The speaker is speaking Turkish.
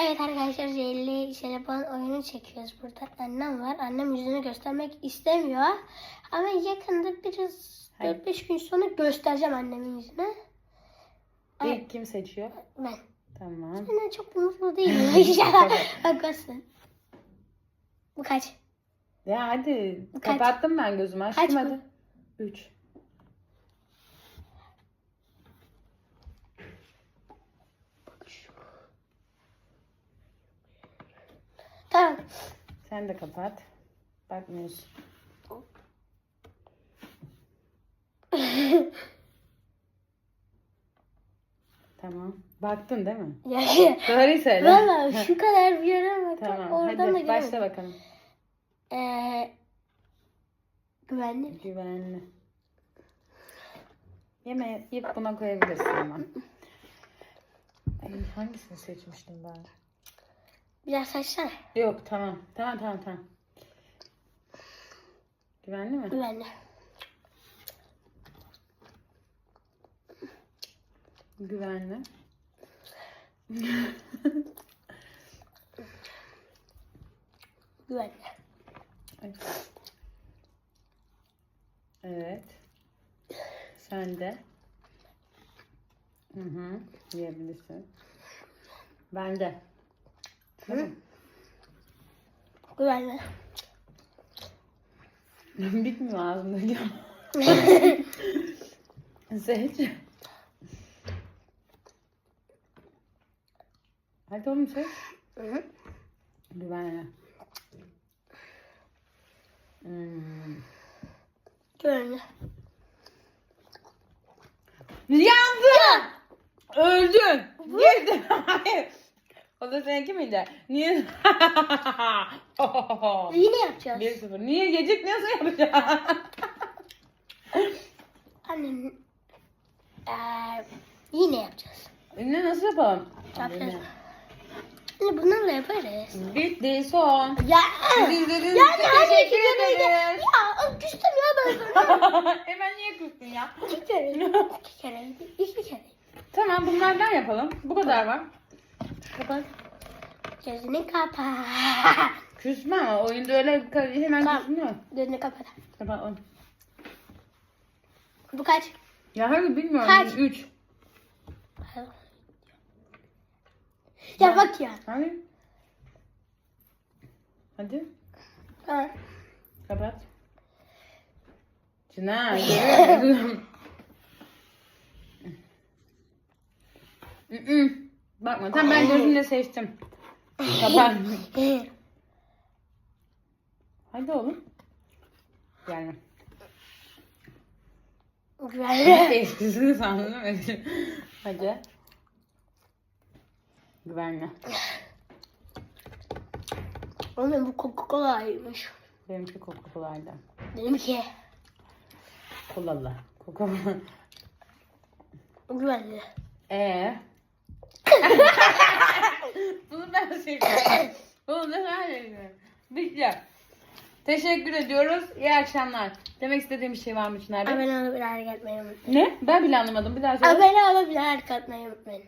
Evet arkadaşlar jelly jelibon oyunu çekiyoruz burada. Annem var. Annem yüzünü göstermek istemiyor. Ama yakında biraz 4-5 gün sonra göstereceğim annemin yüzünü. Ay. İlk kim seçiyor? Ben. Tamam. sen Ben çok mutlu değilim. Bak basın. Bu kaç? Ya hadi. Kaç? Kapattım ben gözümü. Açtım Kaç 3. Sen de kapat. Bakmıyorsun. Tamam. Baktın değil mi? Ya, Doğruyu söyle. Valla şu kadar bir yere bak. tamam. Oradan da Hadi girelim. başla bakalım. Ee, güvenli. Güvenli. Yemeğe yiyip buna koyabilirsin ama. Ay, hangisini seçmiştim ben? Biraz açsana. Yok tamam. Tamam tamam tamam. Güvenli mi? Güvenli. Güvenli. Güvenli. Evet. Sen de. Hı hı. Yiyebilirsin. Ben de. Hı. Güvenli. Bitmiyor ağzımda ya. Seç. Hadi oğlum seç. Hı. Güvenli. Hmm. Güvenli. Yandın! Öldün! Girdin! Hayır. Da seninki miydi? Niye? Yine yapacağız. 1-0. Niye gecik nasıl yapacaksın? Annem. Ee, yine yapacağız. ne nasıl yapalım? Yapacağız. Yine bunlarla yaparız. Bitti son. Ya. İzlediğiniz Ya için teşekkür iki kere de- ederiz. Ya küstüm ya ben sana. Hemen niye küstün ya? İki kere. İki kere. İki kere. Tamam bunlardan yapalım. Bu kadar var. Kapat. Gözünü kapat. Küsme ama oyunda öyle hemen Tamam. küsmüyor. Gözünü kapat. Kapat onu. Bu kaç? Ya hayır bilmiyorum. Kaç? 3. Ya bak ya. Hadi. Hadi. Ha. Kapat. Mm-mm. Bakma. Tamam ben gözümle seçtim. Kapat. Hadi oğlum. Yani. Güvenli. Eskisini sandım değil mi? Hadi. Güvenli. Oğlum bu Coca-Cola'ymış. Benimki Coca-Cola'ydı. Benimki. Kolalı. Coca-Cola. Güvenli. Ee? Bunu ben seviyorum. Bunu da ben seviyorum. Bitti. Teşekkür ediyoruz. İyi akşamlar. Demek istediğim bir şey var mı Çınar Bey? Abone olup like atmayı unutmayın. Ne? Ben bile anlamadım. Bir daha söyle. Abone olup like atmayı unutmayın.